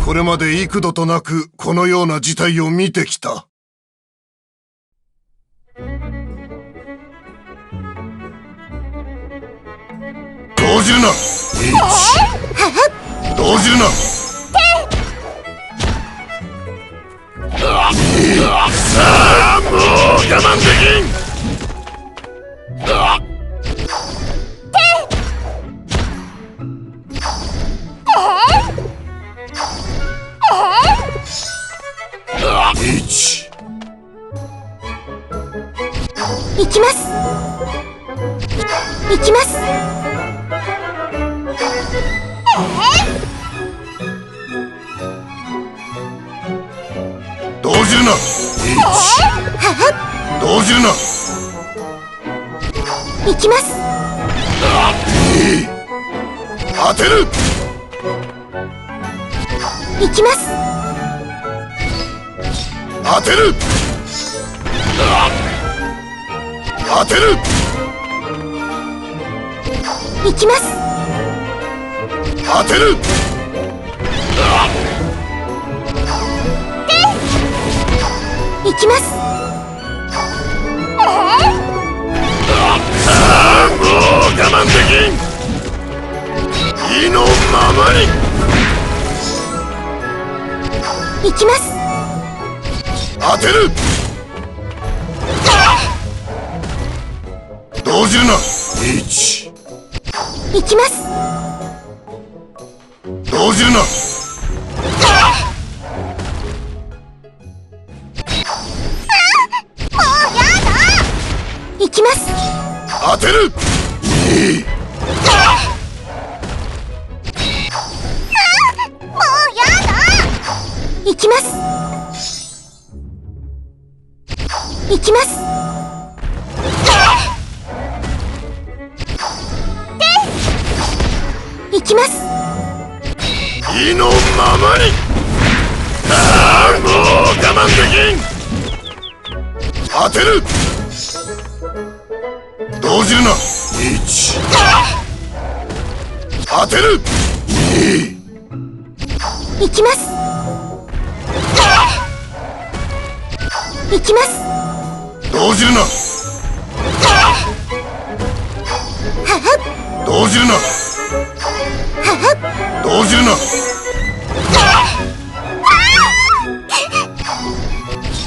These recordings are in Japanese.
はこれまで幾度となくこのような事態を見てきた。動じるな。動じるな。さあもう我慢できん。行きます。当てる。行きます。当てる。当てる。行きます。当てる。行きますああもう我慢できん意のままに行きます。当てる。動じるな。一。行きます。動じるな当てる。いい。行きます。行きます。行きます。意のままに。ああもう我慢できん。当てる動じるな。一。当てる。二行きます。行きます。動じるな。動じるな。動じるな。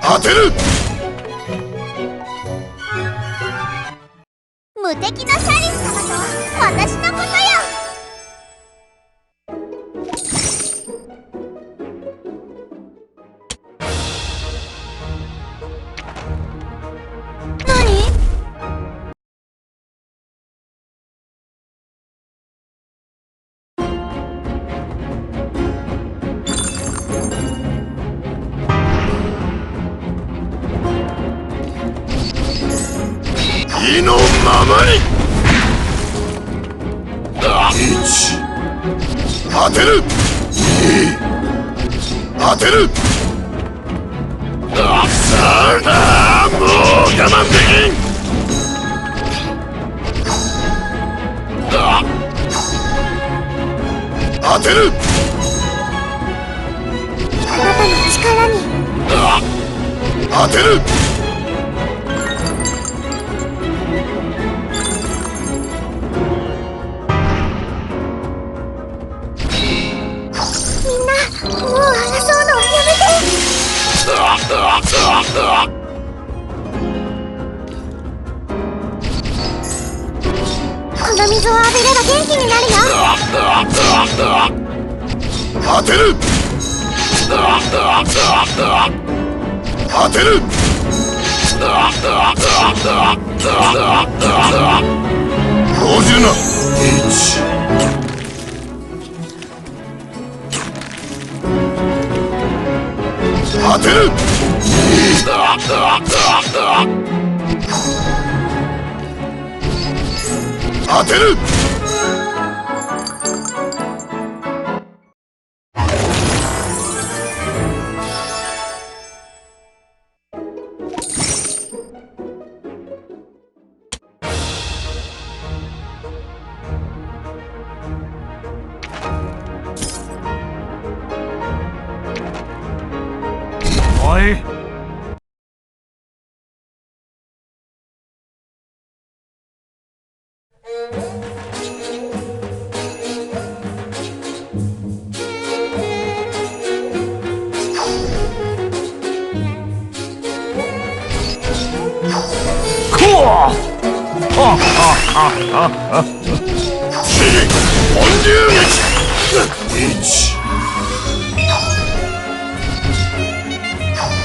当てるのままに一当てる二当てるさあもう我慢できん当てるあなたの力に。当てる。水を浴びれば元気になるよ。当てる。当てる。動じるな一当てる。当てる！おい。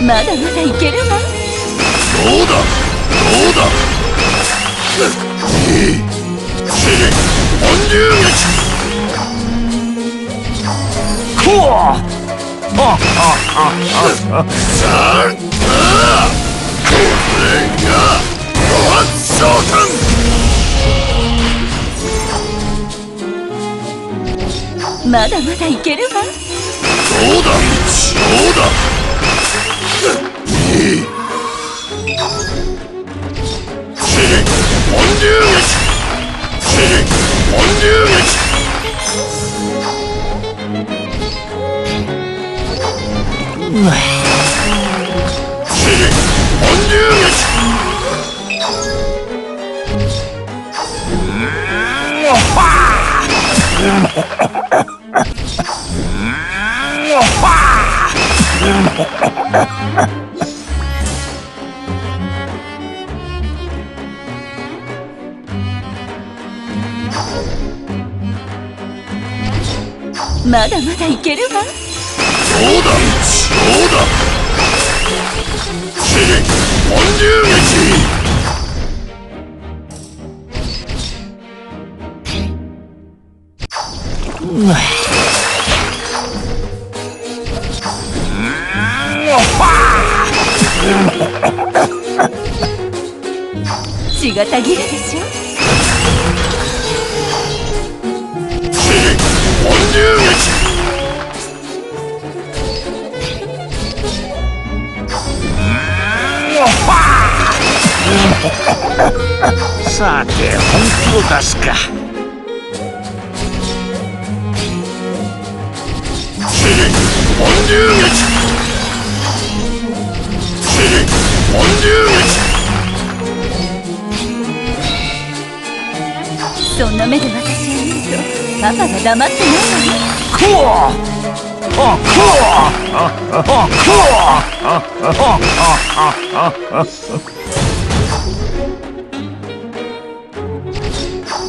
まだまだいけるわ。どうだ。どうだ流撃三あこれがご発召喚まだまだいけるわ。どうだどうだ 음, 화! まだまだいけるわ。どうだどうだがたぎるでしょさて本気を出すか。本流撃本流撃目で私を見る。とパパが黙ってないわよこうあこうああこ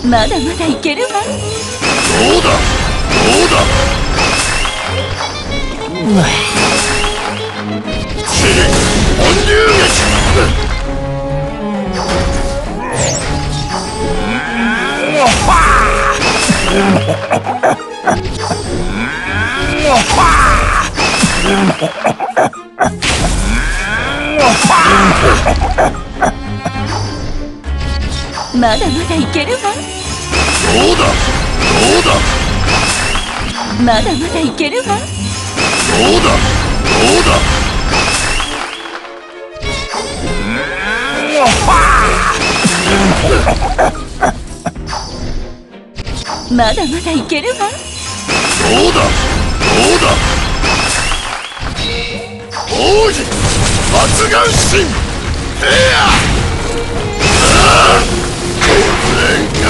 まだまだいける。わどうだどうだ本流まだまだいけるわ。どうだどうだまだまだいけるわ。どうだ？どうだ？まだまだいけるわ。どうだ。どうだ。奥義発願神ペアああ。これが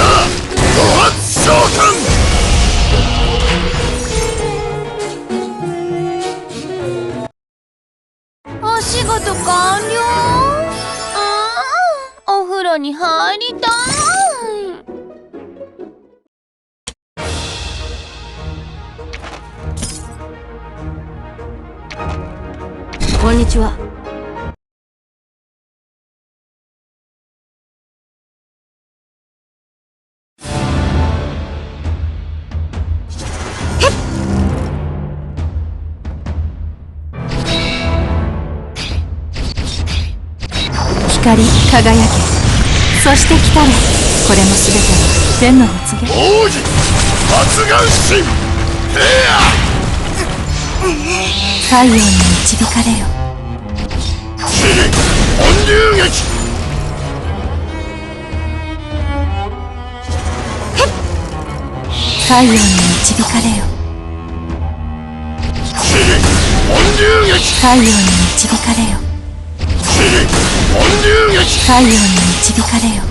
ご発召喚お仕事完了？ああ。お風呂に入りたいちは。光り輝け。そして来たれこれも全ては天のお告げ奥義発願ア。太陽に導かれよ本流撃太陽に導かれよ。本流撃太陽に導かれよ。本流撃太陽に導かれよ。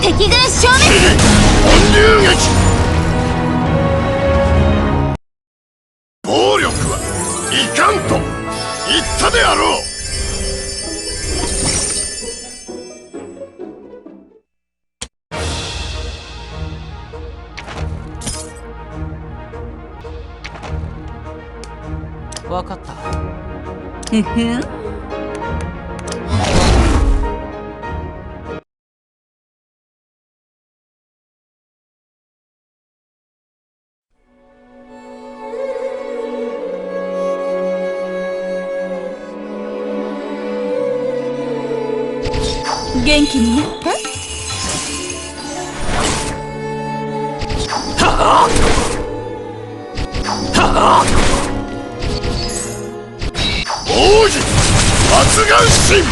敵軍消滅。本流撃わかった。ふふん？元気になった発願神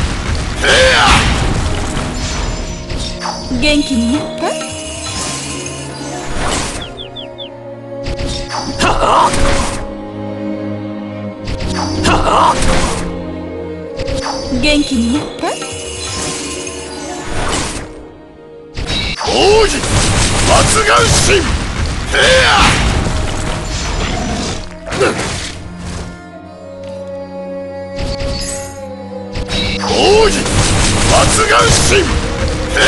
平野元気になった？元気になった？王子発願神平野王子発願神平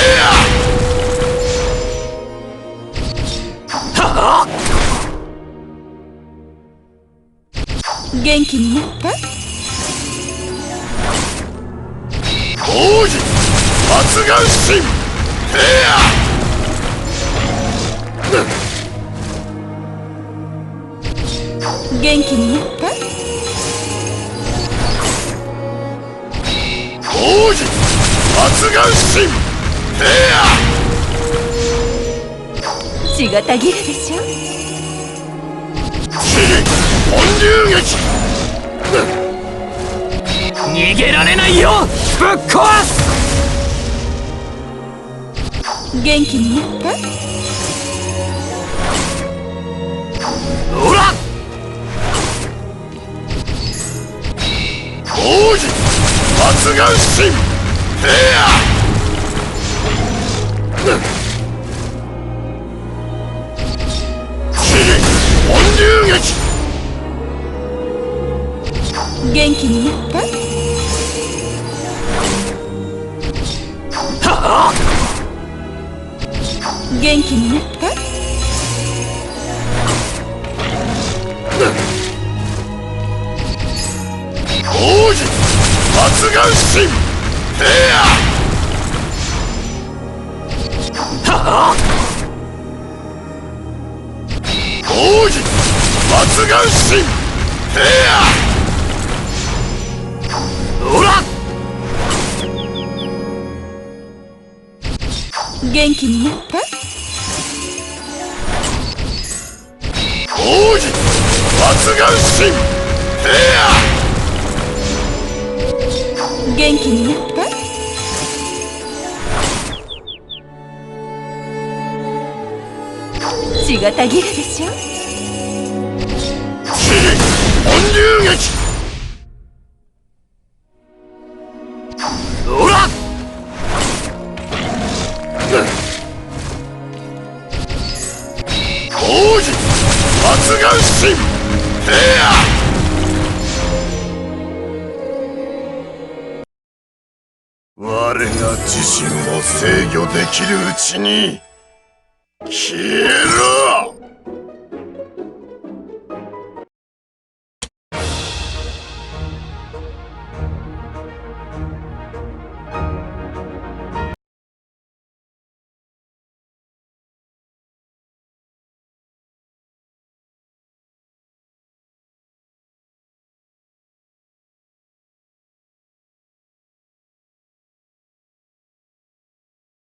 元気になった？王子発願神元気になった？王子発願神平血がたぎるでしょ？野地理本流撃逃げられないよぶっ壊す。元気になった？ほら。王子発願神平野地理本流撃元気になった元気になった王子。発願神平野王子発願神平ほら元気になった発願神平元気になった血がたぎるでしょ。きるうちに消えろ。